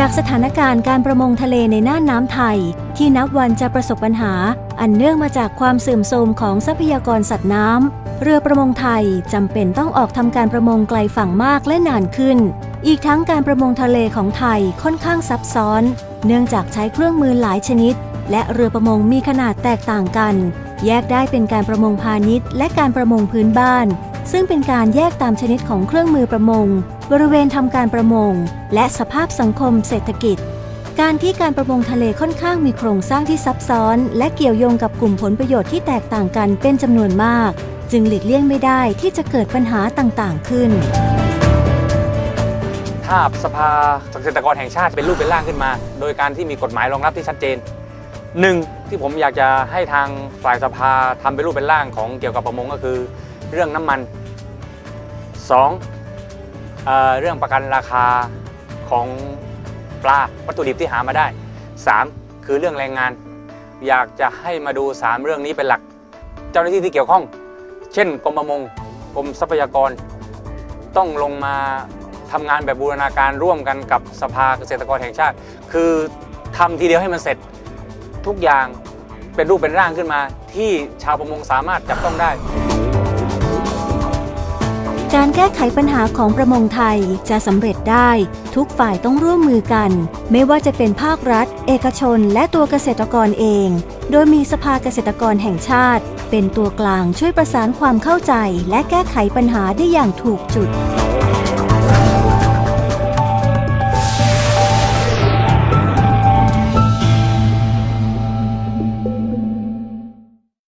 จากสถานการณ์การประมงทะเลในน่านน้ำไทย ที่นับวันจะประสบปัญหา อันเนื่องมาจากความเสื่อมโทรมของทรัพยากรสัตว์น้ำ เรือประมงไทยจำเป็นต้องออกทำการประมงไกลฝั่งมากและนานขึ้น อีกทั้งการประมงทะเลของไทยค่อนข้างซับซ้อน เนื่องจากใช้เครื่องมือหลายชนิด และเรือประมงมีขนาดแตกต่างกัน แยกได้เป็นการประมงพาณิชย์ และการประมงพื้นบ้าน ซึ่งเป็นการแยกตามชนิดของเครื่องมือประมง บริเวณทำการประมง และสภาพสังคมเศรษฐกิจ การที่การประมงทะเลค่อนข้างมีโครงสร้างที่ซับซ้อน และเกี่ยวโยงกับกลุ่มผลประโยชน์ที่แตกต่างกันเป็นจำนวนมาก จึงหลีกเลี่ยงไม่ได้ที่จะเกิดปัญหาต่างๆ ขึ้น ถ้าสภาเกษตรกรแห่งชาติเป็นรูปเป็นร่างขึ้นมา โดยการที่มีกฎหมายรองรับที่ชัดเจนหนึ่งที่ผมอยากจะให้ทางฝ่ายสภาทำเป็นรูปเป็นร่างของเกี่ยวกับประมงก็คือ เรื่องน้ำมันสองเอ่อเรื่องประกันราคาของปลาวัตถุดิบที่หามาได้สามคือเรื่องแรงงาน อยากจะให้มาดูสามเรื่องนี้เป็นหลัก เจ้าหน้าที่ที่เกี่ยวข้อง เช่นกรมประมงกรมทรัพยากร ต้องลงมาทำงานแบบบูรณาการร่วมกันกับสภาเกษตรกรแห่งชาติ คือทำทีเดียวให้มันเสร็จทุกอย่างเป็นรูปเป็นร่างขึ้นมา ที่ชาวประมงสามารถจับต้องได้ การแก้ไขปัญหาของประมงไทยจะสำเร็จได้ ทุกฝ่ายต้องร่วมมือกัน ไม่ว่าจะเป็นภาครัฐ เอกชน และตัวเกษตรกรเอง โดยมีสภาเกษตรกรแห่งชาติ เป็นตัวกลางช่วยประสานความเข้าใจ และแก้ไขปัญหาได้อย่างถูกจุด